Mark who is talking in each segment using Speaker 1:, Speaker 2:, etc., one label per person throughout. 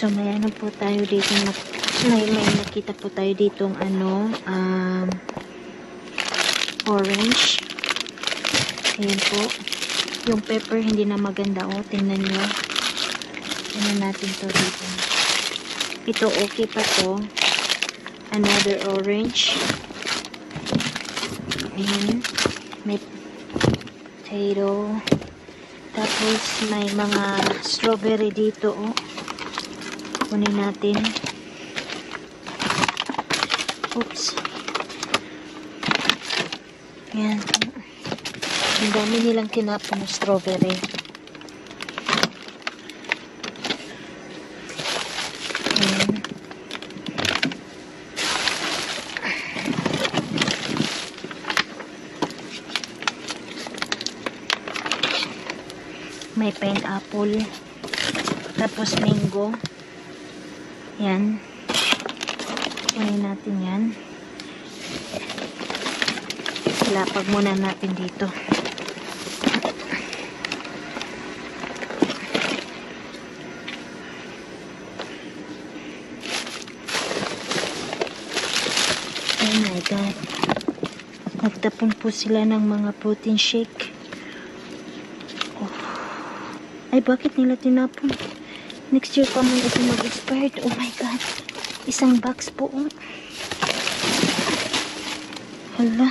Speaker 1: So, may ano po tayo dito. May, may nakita po tayo dito ano, um, orange. Ayan po. Yung pepper hindi na maganda. O, tingnan nyo. Ano natin to dito. Ito okay pa to. Another orange. Ayan. May potato. Tapos may mga strawberry dito. Oh. Kunin natin. Oops. Ayan. Ang dami nilang tinapon ng strawberry. Ayan. May pineapple. Tapos mango. Yan. Kunin natin yan. Lapag muna natin dito. Oh my God. Nagtapon po sila ng mga protein shake. Oh. Ay, bakit nila tinapon? Next year pa man ito mag-expired. Oh my God. Isang box po. Oh. Hala.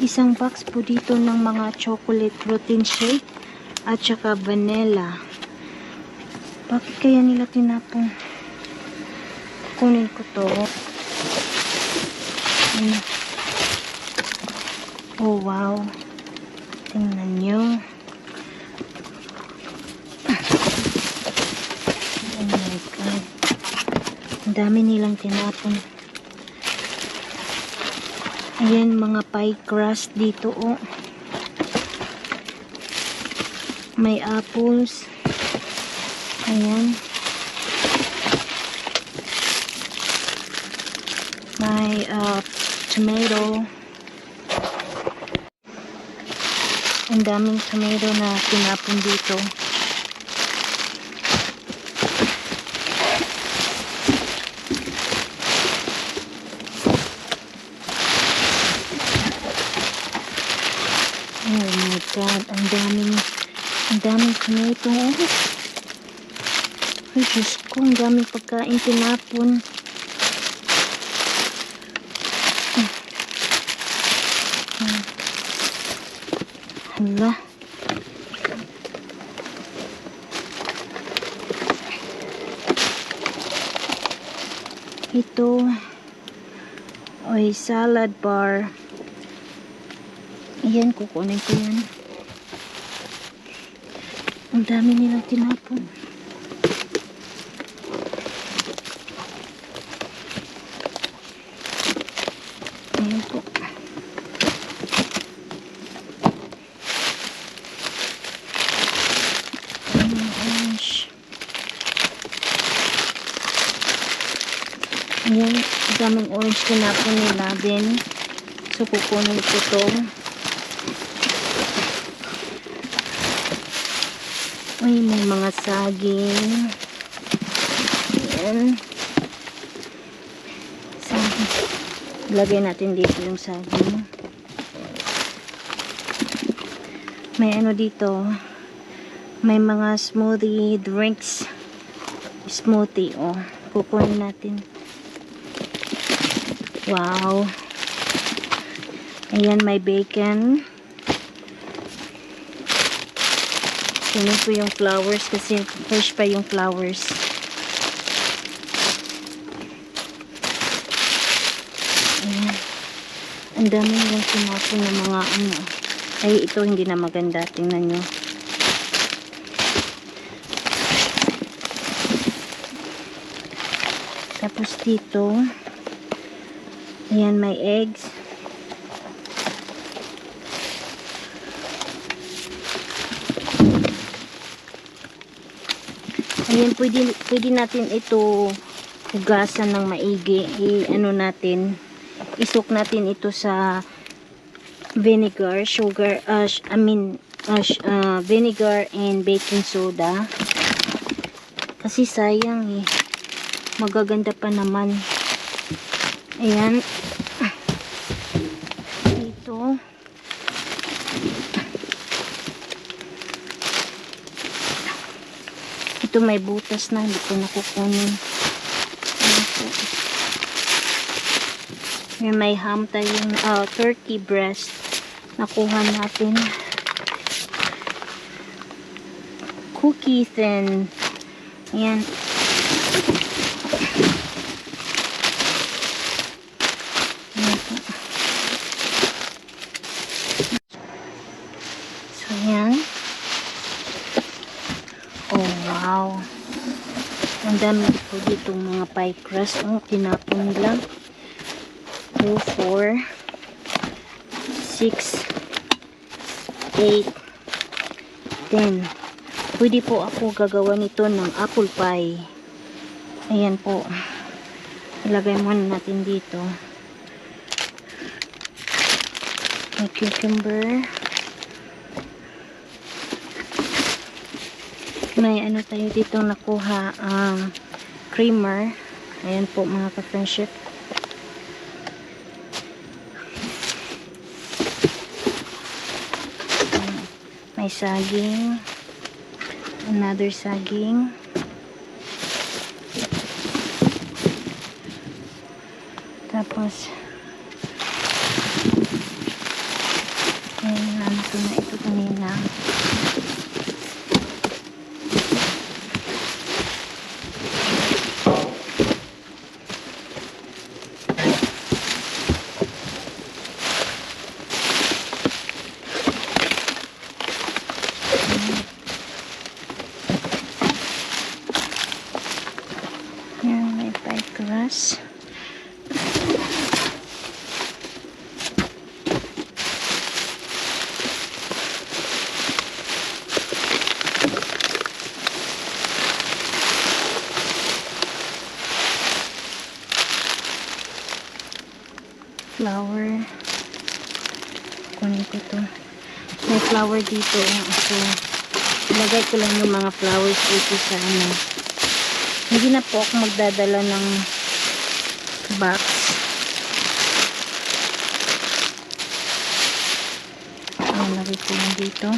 Speaker 1: Isang box po dito ng mga chocolate protein shake at saka vanilla. Bakit kaya nila tinapon? Kunin ko to. Ano? Oh, wow. Tingnan nyo. Oh my God. Dami nilang tinapon. Ayan, mga pie crust dito, oh. May apples. Ayan. May uh, tomato. Ang daming tomato na tinapon dito. Oh my God, ang daming, ang daming tomato. Ay, Diyos ko, ang daming pagkain tinapon. Hala. Ito ay salad bar. Ayan, kukunin ko yan. Ang dami nilang tinapon. Ayan po. Ayan, orange. Ayan, daming orange tinapon nila din. So, kukunin ko to. Ay, may mga saging. Ayan. Saging. Lagay natin dito yung saging. May ano dito. May mga smoothie drinks. Smoothie, oh. Kukunin natin. Wow. Ayan, may bacon. Kunin ko yung flowers kasi fresh pa yung flowers. Ayan. Ang dami yung tinapon ng mga ano. Ay, ito hindi na maganda. Tingnan nyo. Tapos dito, ayan, may eggs. Ayan, pwede, pwede natin ito hugasan ng maigi. I, ano natin, isok natin ito sa vinegar, sugar, uh, I mean, uh, uh, vinegar and baking soda. Kasi sayang eh. Magaganda pa naman. Ayan. Dito. Ito may butas na. Hindi ko nakukunin. May may ham tayong uh, turkey breast. Nakuha natin. Cookies and ayan. Ayan po. So, ayan. Oh, wow. Ang dami po dito mga pie crust. Oh, tinapon nila. 2, 4, 6, 8, 10. Pwede po ako gagawa nito ng apple pie. Ayan po. Ilagay muna natin dito. May cucumber. May ano tayo dito nakuha um, creamer. Ayan po mga ka-friendship. May saging. Another saging. Tapos, ayan, ano ko na ito kanina. Ayan, may crust. Flour. Kunin ko to. May flour dito. So, ilagay ko lang yung mga flowers dito sa ano. Hindi na po ako magdadala ng box. Ayan, lagay ko dito.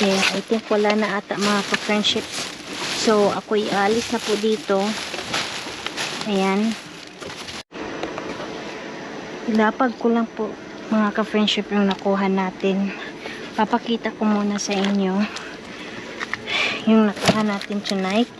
Speaker 1: Okay, I think wala na ata mga ka-friendships. So, ako ialis na po dito. Ayan. Ilapag ko lang po mga ka-friendship yung nakuha natin. Papakita ko muna sa inyo yung nakuha natin tonight.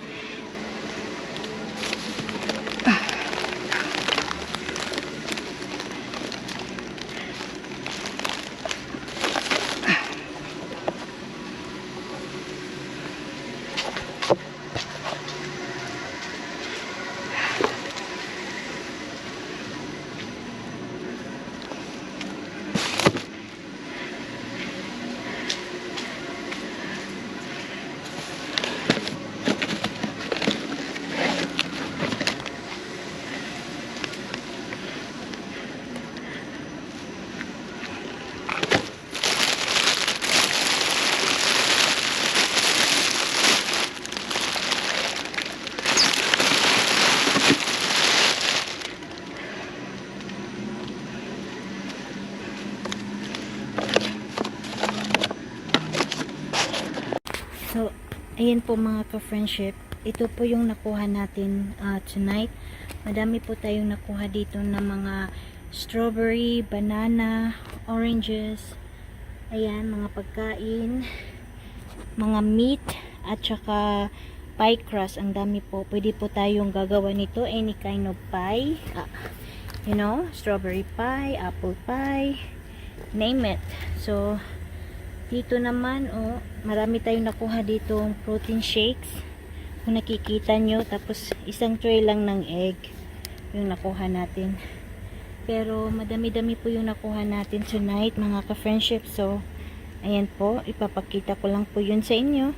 Speaker 1: So, ayan po mga ka-friendship. Ito po yung nakuha natin uh, tonight. Madami po tayong nakuha dito ng mga strawberry, banana, oranges. Ayan, mga pagkain, mga meat, at saka pie crust. Ang dami po. Pwede po tayong gagawa nito. Any kind of pie. Ah, you know, strawberry pie, apple pie, name it. So, dito naman, oh, marami tayong nakuha dito protein shakes. Kung nakikita nyo, tapos isang tray lang ng egg yung nakuha natin. Pero madami-dami po yung nakuha natin tonight, mga ka-friendship. So, ayan po, ipapakita ko lang po yun sa inyo.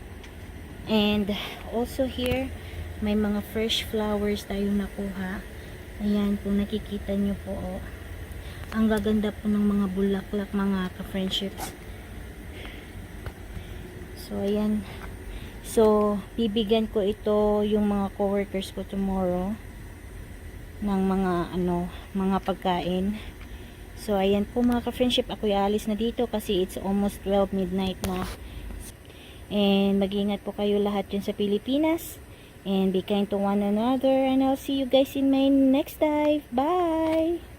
Speaker 1: And also here, may mga fresh flowers tayong nakuha. Ayan, kung nakikita nyo po, oh. Ang gaganda po ng mga bulaklak, mga ka-friendships. So, ayan. So, bibigyan ko ito yung mga coworkers ko tomorrow ng mga ano, mga pagkain. So, ayan po mga ka-friendship, ako alis na dito kasi it's almost 12 midnight na. And mag-ingat po kayo lahat dyan sa Pilipinas. And be kind to one another. And I'll see you guys in my next dive. Bye!